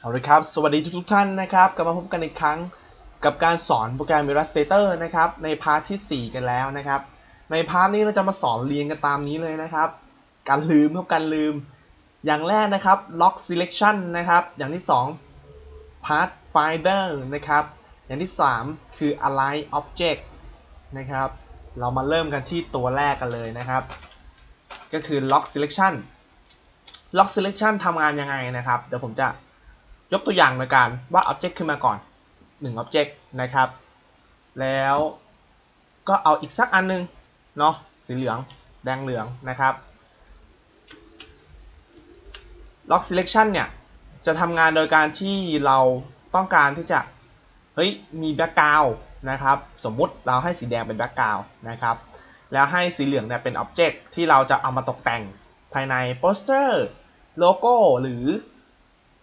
เอาลยครับ สวัสดีทุกๆท่านนะครับ กลับมาพบกันอีกครั้งกับการสอนโปรแกรม Illustrator นะครับ ในพาร์ทที่ 4 กันแล้วนะครับ ในพาร์ทนี้เราจะมาสอนเรียงกันตามนี้เลยนะครับ การลืมครับการลืม อย่างแรกนะครับ lock selection นะครับ อย่างที่ 2 path finder นะครับ อย่างที่ 3 คือ align object นะครับ เรามาเริ่มกันที่ตัวแรกกันเลยนะครับ ก็คือ lock selection lock selection ทำงานยังไงนะครับ เดี๋ยวผมจะ ยกตัวอย่างในการว่า object ขึ้นมาก่อน1 object นะครับ แล้วก็เอาอีกสักอันนึงเนาะสีเหลืองแดงเหลืองนะครับ lock selection เนี่ยจะทำงานโดยการที่เราต้องการที่จะเฮ้ยมี background นะครับ สมมุติเราให้สีแดงเป็น background นะครับ แล้วให้สีเหลืองเนี่ยเป็น object ที่เราจะเอามาตกแต่งภายในโปสเตอร์โลโก้หรือ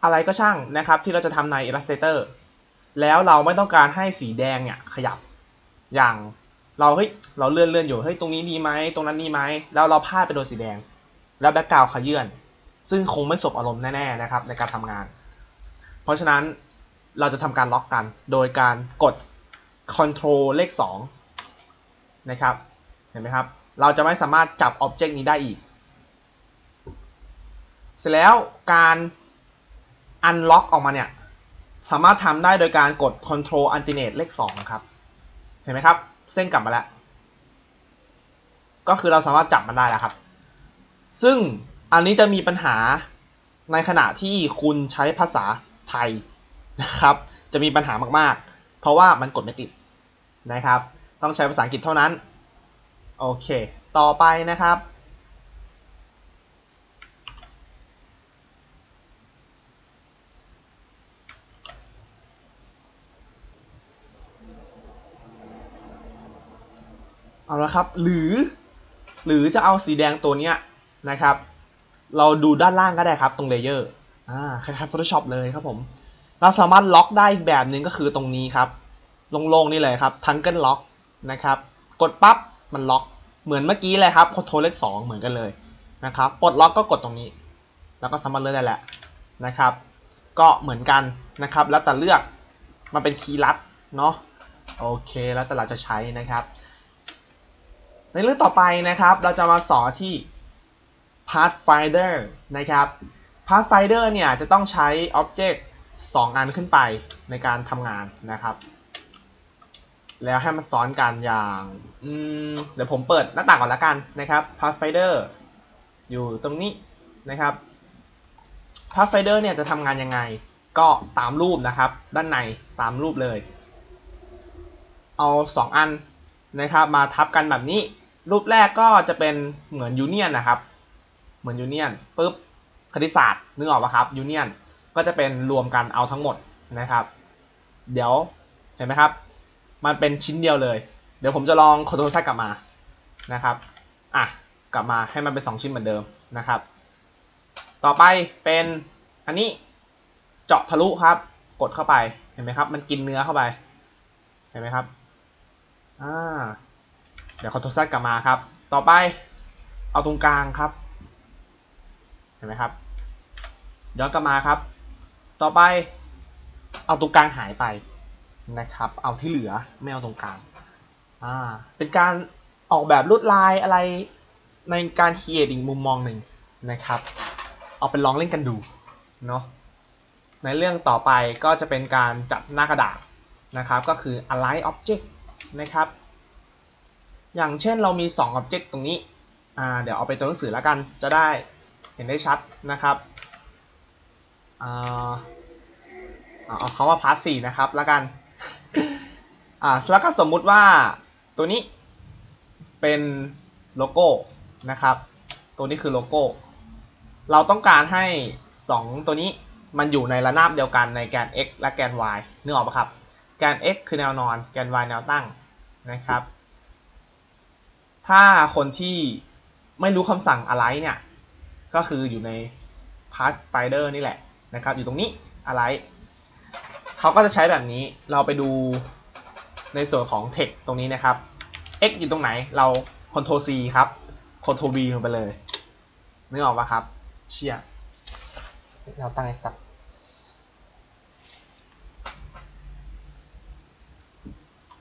อะไรก็ช่างนะครับ ที่เราจะทำใน Illustrator แล้วเราไม่ต้องการให้สีแดงเนี่ยขยับ อย่างเราเฮ้ยเราเลื่อนเลื่อนอยู่เฮ้ยตรงนี้ดีไหมตรงนั้นดีไหมแล้วเราพลาดไปโดนสีแดง แล้วแบ็กกราวขยื่นซึ่งคงไม่สบอารมณ์แน่ๆนะครับในการทำงาน เพราะฉะนั้นเราจะทำการล็อกกัน โดยการกด Ctrl เลข2นะครับเห็นไหมครับ เราจะไม่สามารถจับ Object นี้ได้อีก เสร็จแล้วการ Unlock ออกมาเนี่ย สามารถทำได้โดยการกด Ctrl Alternate เลข 2 ครับ เห็นไหมครับ เส้นกลับมาแล้ว ก็คือเราสามารถจับมันได้แล้วครับ ซึ่งอันนี้จะมีปัญหาในขณะที่คุณใช้ภาษาไทยนะครับ จะมีปัญหามากๆ เพราะว่ามันกดไม่ติดนะครับ ต้องใช้ภาษาอังกฤษเท่านั้น โอเค ต่อไปนะครับ เอาละครับหรือ หรือจะเอาสีแดงตัวเนี้ยนะครับ เราดูด้านล่างก็ได้ครับตรงเลเยอร์อ่าคล้ายๆ Photoshop เลยครับผม เราสามารถล็อกได้อีกแบบหนึ่งก็คือตรงนี้ครับโล่งๆนี่เลยครับ Tangle Lock นะครับ กดปั๊บมันล็อกเหมือนเมื่อกี้เลยครับกดโทรเลข2เหมือนกันเลยนะครับปลดล็อกก็กดตรงนี้ แล้วก็สามารถเลื่อนได้แหละนะครับ ก็เหมือนกันนะครับ แล้วแต่เลือกมันเป็นคีย์ลัดเนาะโอเคแล้วแต่เราจะใช้นะครับ ในเรื่องต่อไปนะครับเราจะมาสอนที่ Pathfinder นะครับ Pathfinder เนี่ยจะต้องใช้ Object 2 อันขึ้นไปในการทำงานนะครับ แล้วให้มันซ้อนกันอย่างเดี๋ยวผมเปิดหน้าต่างก่อนละกันนะครับ Pathfinder อยู่ตรงนี้นะครับ Pathfinder เนี่ยจะทำงานยังไง ก็ตามรูปนะครับ ด้านในตามรูปเลย เอา 2 อันนะครับ มาทับกันแบบนี้ รูปแรกก็จะเป็นเหมือนยูเนียนนะครับ เหมือนยูเนียนปุ๊บคณิตศาสตร์นึกออกปะครับยูเนียนก็จะเป็นรวมกันเอาทั้งหมดนะครับ เดี๋ยวเห็นไหมครับ มันเป็นชิ้นเดียวเลย เดี๋ยวผมจะลองคอนโทรลซกลับมานะครับอะกลับมาให้มันเป็น 2 ชิ้นเหมือนเดิมนะครับ ต่อไปเป็นอันนี้เจาะทะลุครับ กดเข้าไปเห็นไหมครับ มันกินเนื้อเข้าไปเห็นไหมครับอ่า เดี๋ยวคอนโทรลซกลับมาครับ ต่อไปเอาตรงกลางครับ เห็นไหมครับย้อนกลับมาครับ ต่อไปเอาตรงกลางหายไปนะครับ เอาที่เหลือไม่เอาตรงกลางอ่าเป็นการออกแบบลวดลายอะไรในการเคียดอีกมุมมองหนึ่งนะครับ เอาไปลองเล่นกันดูเนาะในเรื่องต่อไปก็จะเป็นการจัดหน้ากระดาษนะครับ ก็คือ align object นะครับ อย่างเช่นเรามี 2 object ตรงนี้อ่าเดี๋ยวเอาไปตัวหนังสือแล้วกันจะได้เห็นได้ชัดนะครับเอาเอาคำว่าพาร์ทสี่นะครับแล้วกันอ่าแล้วก็สมมุติว่าตัวนี้เป็นโลโก้นะครับตัวนี้คือโลโก้ เราต้องการให้ 2 ตัวนี้มันอยู่ในระนาบเดียวกันในแกน x และแกน y นึกออกปะครับ แกน x คือแนวนอน แกน y แนวตั้งนะครับ ถ้าคนที่ไม่รู้คำสั่งอะไรเนี่ย ก็คืออยู่ใน path finder นี่แหละนะครับ อยู่ตรงนี้อะไรเขาก็จะใช้แบบนี้ เราไปดูในส่วนของ text ตรงนี้นะครับ x อยู่ตรงไหน เรา control c ครับ control v ลงไปเลย นึกออกปะครับ เชี่ย เราตั้งไอ้สัก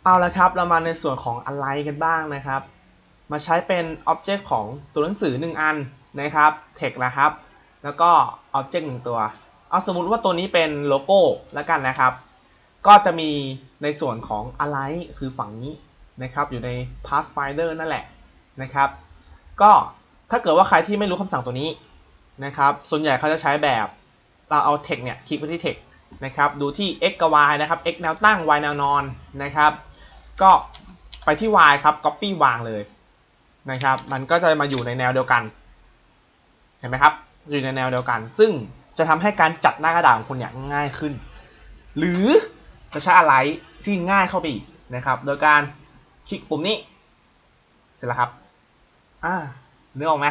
เอาละครับ เรามาในส่วนของอะไรกันบ้างนะครับ มาใช้เป็น Object ของตัวหนังสือ 1 อันนะครับ Text นะครับ แล้วก็ Object 1ตัว เอาสมมุติว่าตัวนี้เป็นโลโก้แล้วกันนะครับ ก็จะมีในส่วนของ Align คือฝั่งนี้นะครับ อยู่ใน Pathfinder นั่นแหละนะครับ ก็ถ้าเกิดว่าใครที่ไม่รู้คำสั่งตัวนี้นะครับ ส่วนใหญ่เขาจะใช้แบบเราเอา text เนี่ยคลิกไปที่ text นะครับ ดูที่ x กับ y นะครับ x แนวตั้ง y แนวนอนนะครับ ก็ไปที่ y ครับ copy วางเลย นะครับ มันก็จะมาอยู่ในแนวเดียวกัน เห็นไหมครับ อยู่ในแนวเดียวกัน ซึ่งจะทำให้การจัดหน้ากระดาษของคุณเนี่ยง่ายขึ้น หรือจะใช้อะไรที่ง่ายเข้าไปอีกนะครับ โดยการคลิกปุ่มนี้ เสร็จแล้วครับ อ่านึกออกไหม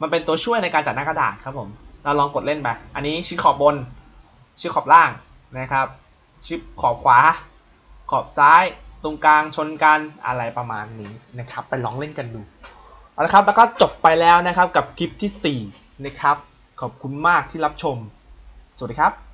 มันเป็นตัวช่วยในการจัดหน้ากระดาษครับผม เราลองกดเล่นไป อันนี้ชิดขอบบนชิดขอบล่างนะครับชิดขอบขวา ขอบซ้าย ตรงกลางชนกันอะไรประมาณนี้นะครับ ไปลองเล่นกันดูเอาละครับ แล้วก็จบไปแล้วนะครับกับคลิปที่ 4 นะครับ ขอบคุณมากที่รับชม สวัสดีครับ